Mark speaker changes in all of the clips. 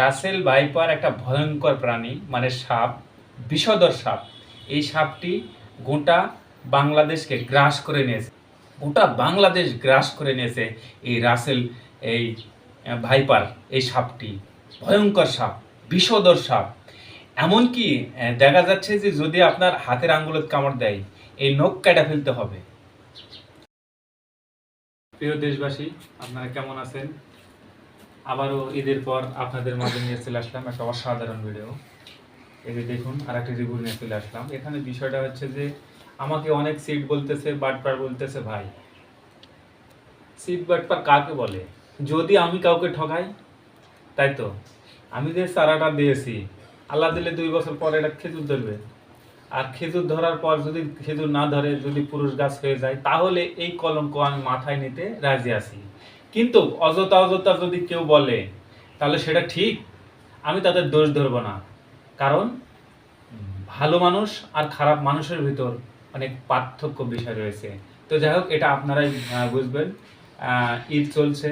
Speaker 1: Russell viper একটা ভয়ঙ্কর প্রাণী মানে সাপ, বিষধর সাপ। এই সাপটি গোটা বাংলাদেশকে গ্রাস করে নিয়েছে। গোটা বাংলাদেশ গ্রাস করে নিয়েছে এই রাসেল, এই ভাইপার, এই সাপটি। ভয়ঙ্কর সাপ, বিষধর সাপ। এমনকি দেখা যাচ্ছে যে যদি আপনার হাতের আঙ্গুলত কামড় দেয়, এই নখ কাটা ফেলতে হবে। প্রিয় দেশবাসী, আপনারা কেমন আছেন? আবারও ঈদের পর আপনাদের মাঝে নিয়ে চলে আসলাম একটা অসাধারণ ভিডিও এই দেখুন আর একটা রিভিউ নিয়ে চলে আসলাম। এখানে বিষয়টা হচ্ছে যে, আমাকে অনেক সিট বলতেছে বাটপার বলতেছে, ভাই সিট বাটপার কাকে বলে? যদি আমি কাউকে ঠকাই, তাই তো? আমি যে চারাটা দিয়েছি, আল্লাহ দিলে দুই বছর পরে এটা খেজুর ধরবে। আর খেজুর ধরার পর যদি খেজুর না ধরে, যদি পুরুষ গাছ হয়ে যায়, তাহলে এই কলঙ্ক আমি মাথায় নিতে রাজি আছি। কিন্তু অযথা অযথা যদি কেউ বলে, তাহলে সেটা ঠিক, আমি তাদের দোষ ধরবো না। কারণ ভালো মানুষ আর খারাপ মানুষের ভিতর অনেক পার্থক্য বিষয় রয়েছে। তো যাই হোক, এটা আপনারাই বুঝবেন। ঈদ চলছে।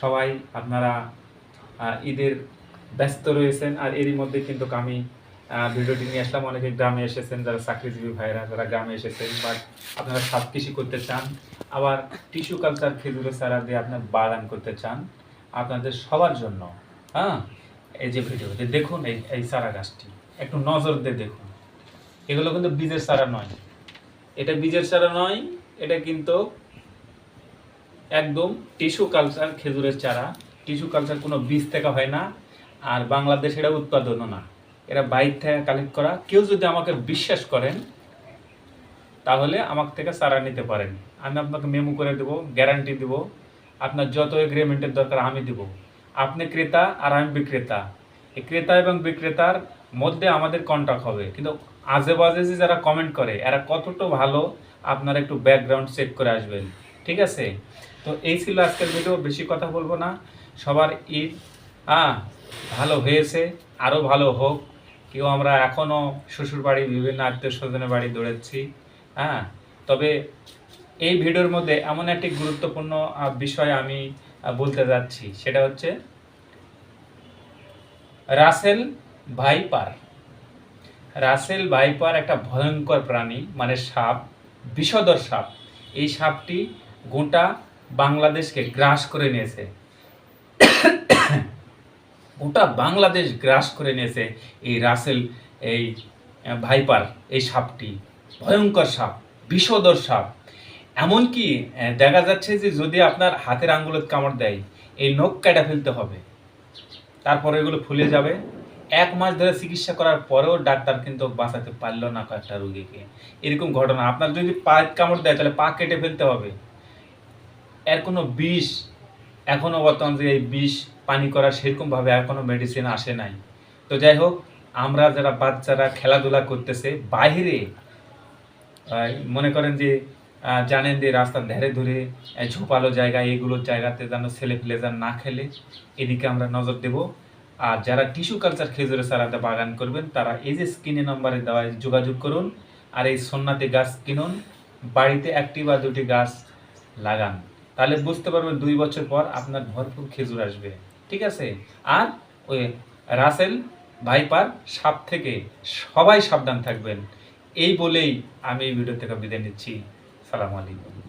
Speaker 1: সবাই আপনারা ঈদের ব্যস্ত রয়েছেন। আর এরই মধ্যে কিন্তু আমি ভিডিওটি নিয়ে আসলাম। অনেকে গ্রামে এসেছেন, যারা চাকরিজীবী ভাইরা, যারা গ্রামে এসেছেন বাট আপনারা সাপ কৃষি করতে চান। আবার টিস্যু কালচার খেজুরের চারা দিয়ে আপনার বাগান করতে চান, আপনাদের সবার জন্য হ্যাঁ? এই যে ভিডিওতে দেখুন এই এই চারা গাছটি। একটু নজর দিয়ে দেখুন। এগুলো কিন্তু বীজের চারা নয়। এটা বীজের চারা নয়, এটা কিন্তু একদম টিস্যু কালচার খেজুরের চারা। টিস্যু কালচার কোনো বীজ থেকে হয় না, আর বাংলাদেশ এটা উৎপাদনও না। এরা বাইর থেকে কালেক্ট করা। কেউ যদি আমাকে বিশ্বাস করেন, তাহলে আমার থেকে চারা নিতে পারেন। আমি আপনাকে মেমো করে দেবো গ্যারান্টি দেব। আপনার যত এগ্রিমেন্টের দরকার আমি দেব। আপনি ক্রেতা আর আমি বিক্রেতা। এই ক্রেতা এবং বিক্রেতার মধ্যে আমাদের কন্ট্যাক্ট হবে। কিন্তু আজে বাজে যে যারা কমেন্ট করে, এরা কতটা ভালো, আপনারা একটু ব্যাকগ্রাউন্ড চেক করে আসবেন। ঠিক আছে? তো এই ছিল আজকের ভিডিও বেশি কথা বলব না। সবার ঈদ হ্যাঁ ভালো হয়েছে আরও ভালো হোক। কেউ আমরা এখনও শ্বশুর বাড়ি বিভিন্ন আত্মীয় স্বজনের বাড়ি দৌড়াচ্ছি হ্যাঁ? তবে এই ভিডিওর মধ্যে এমন একটি গুরুত্বপূর্ণ বিষয় আমি বলতে যাচ্ছি। সেটা হচ্ছে রাসেল ভাইপার। রাসেল ভাইপার একটা ভয়ঙ্কর প্রাণী মানে সাপ, বিষধর সাপ। এই সাপটি গোটা বাংলাদেশকে গ্রাস করে নিয়েছে। গোটা বাংলাদেশ গ্রাস করে নিয়েছে এই রাসেল, এই ভাইপার, এই সাপটি। ভয়ঙ্কর সাপ, বিষধর সাপ। এমনকি দেখা যাচ্ছে যে যদি আপনার হাতের আঙ্গুলত কামড় দেয়, এই নখ কাটা ফেলতে হবে। তারপরে এগুলো ফুলে যাবে। এক মাস ধরে চিকিৎসা করার পরেও ডাক্তার কিন্তু বাঁচাতে পারল না কয়েকটা রুগীকে। এরকম ঘটনা। আপনার যদি পা কামড় দেয়, তাহলে পা কেটে ফেলতে হবে। এর কোনো বিষ এখনও বর্তমান যে এই বিষ পানি করা সেরকমভাবে এখনও মেডিসিন আসে নাই। তো যাই হোক আমরা যারা বাচ্চারা খেলাধুলা করতেছে আহ, মনে করেন যে জানেন যে রাস্তার ধারে ধরে ঝোপালো জায়গা এগুলোর জায়গাতে যেন ছেলে ফেলে যেন না খেলে এদিকে আমরা নজর দেব। আর যারা টিস্যু কালচার খেজুরের চারাতে বাগান করবেন তারা এই যে স্ক্রিনে নম্বরে দেওয়া যোগাযোগ করুন। আর এই সন্নাতে গাছ কিনুন। বাড়িতে একটি বা দুটি গাছ লাগান। তাহলে বুঝতে পারবেন দুই বছর পর আপনার ভরপুর খেজুর আসবে। ঠিক আছে? আর ওই রাসেল ভাইপার সাপ থেকে সবাই সাবধান থাকবেন। এই বলেই আমি এই ভিডিও থেকে বিদায় নিচ্ছি। সালাম আলাইকুম।